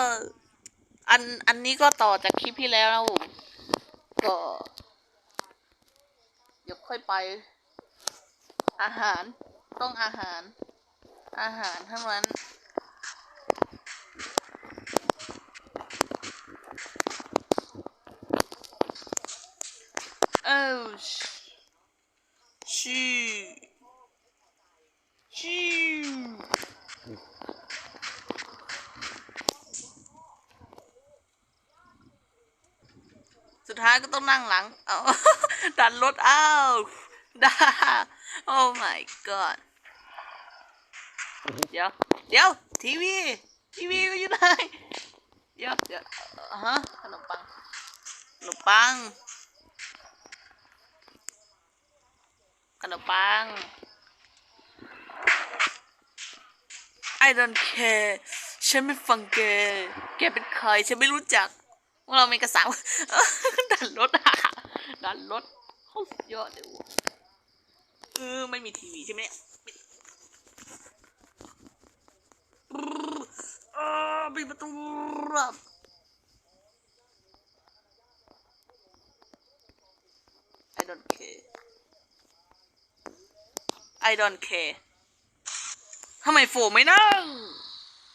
อออันอันนี้ก็ต่อจากคลิปที่แล้วนะผมก็เดี๋ยวค่อยไป อาหารต้องอาหาร อาหารเท่านั้น เออชิชิสุ ดท้ายก็ต้องนั่งหลัง เอาดันรถอ้าวด่าโอ้ my god เดี๋ยว เดี๋ยว ทีวี ทีวีก็อยู่ไหนเดี๋ยวเดี๋ยวฮะขนมปังขนมปังขนมปัง I don't care ฉันไม่ฟังแก แกเป็นใคร ฉันไม่รู้จัก ว่าเรามีกระสังดันรถอะดันรถโคตรสุดยอดเลยวเออไม่มีทีวีใช่ไหมเนี่ยปิดเออปิดประตูรับ I don't care I don't care ทำไมโฟไม่นั่ง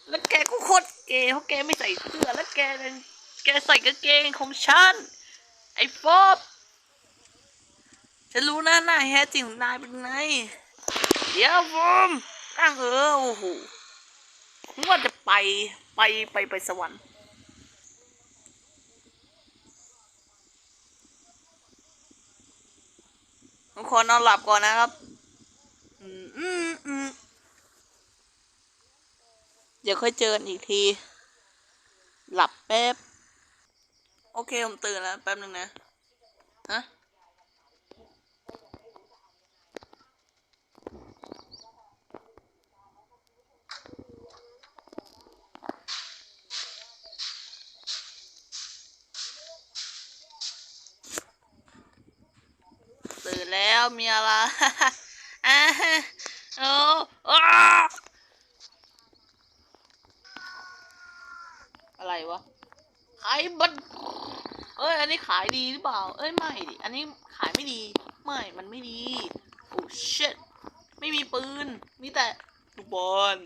แล้วแกก็โคตรเกย์เพราะแกไม่ใส่เสื้อแล้วแกดัน แกใส่กางเกงของฉัน ไอ้ฟอบฉันรู้นะหน้าแท้จริงของนายเป็นไง เดี๋ยวโฟมนั่งเออโอ้โหผมว่าจะไปไปไปไปสวรรค์ผมขอนอนหลับก่อนนะครับ อืมอืมอืมเดี๋ยวค่อยเจอกันอีกที หลับแป๊บ โอเค ผมตื่นแล้ว แป๊บนึงนะ ฮะ ตื่นแล้วมีอะไรอ่าโอ้อ้าอะไรวะ ขายบัตเอ้ย อันนี้ขายดีหรือเปล่า เอ้ย ไม่ดิ อันนี้ขายไม่ดี ไม่ มันไม่ดี โอ้ shit ไม่มีปืน มีแต่ลูกบอล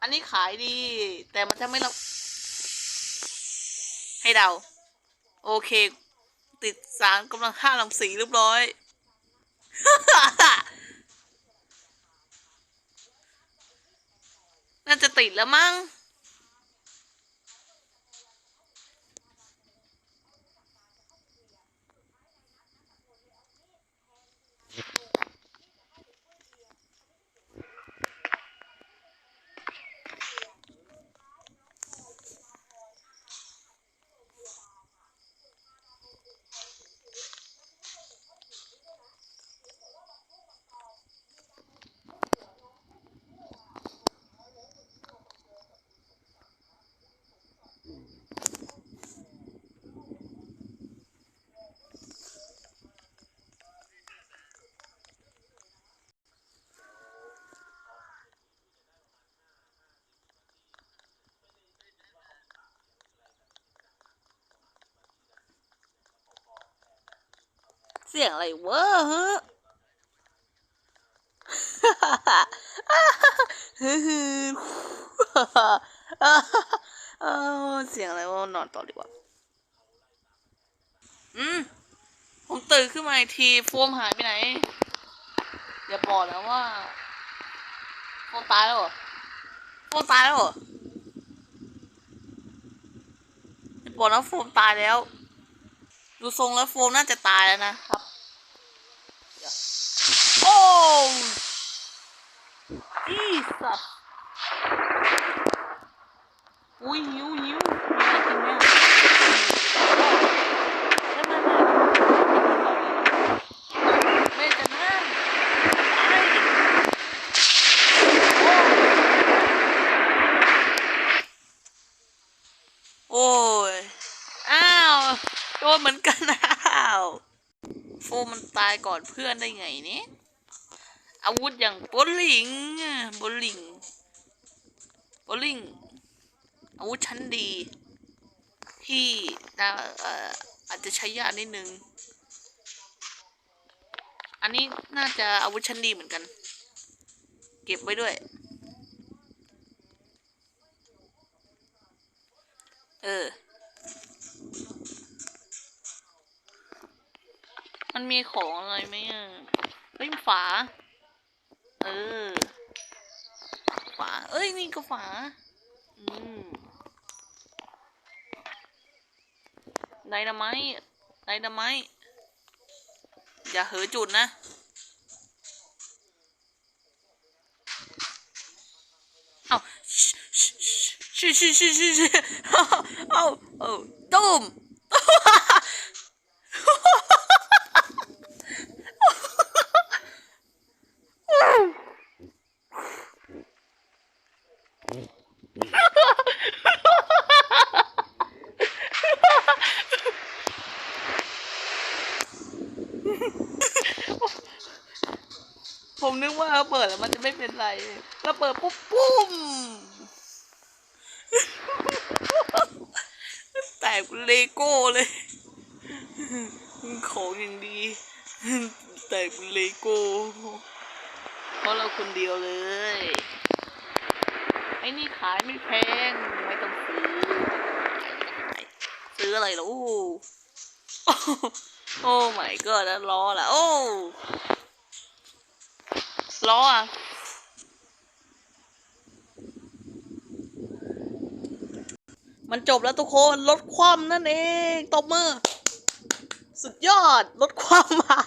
อันนี้ขายดี แต่มันจะไม่รับ ให้เดา โอเค ติดสารกำลังห้าลังสีเรียบร้อย น่าจะติดแล้วมั้ง เสียงอะไรเวะฮะฮึฮึเออเสียงอะไรวะนอนต่อดีกว่า อืม ผมตื่นขึ้นมาอีกทีโฟมหายไปไหน อย่าบอกนะว่าโฟมตายแล้วเหรอโฟมตายแล้วเหรออย่าบอกนะโฟมตายแล้ว ดูทรงแล้วโฟมน่าจะตายแล้วนะครับ โอ้อีสัตว์ อุ้ยหิวหิวมีอะไรกินไหมอะไม่ไม่ไม่ไม่จะนั่งไปโอ้ย อ้าวโดนเหมือนกันอ้าว โฟมันตายก่อนเพื่อนได้ไงเนี่ยอาวุธอย่างโบลิ่งอะโบลิ่งโบลิง อาวุธชั้นดี ที่นะเอ่ออาจจะใช้ยากนิดนึง อันนี้น่าจะอาวุธชั้นดีเหมือนกัน เก็บไว้ด้วย เออ มันมีของอะไรไหมอะเฮ้ยฝา เออ ฝา เอ้ย นี่ก็ฝา อืม ไดนาไมไดนาไมอย่าเหอจุดนะเอาชิชิชิชิชิเอาเอาตุ้ม ผมนึกว่าเปิดแล้วมันจะไม่เป็นไรแล้วเปิดปุ๊บปุ้มแตกเลโก้เลยของอย่างดี แตกเลโก้เพราะเราคนเดียวเลยไอ้นี่ขายไม่แพงไม่ต้องซื้อซื้ออะไรล่ะโอ้โอ้ my god แล้วล้อละโอ้ ล้ออะมันจบแล้วทุกคนลดความนั่นเองตบมือ สุดยอดลดความมา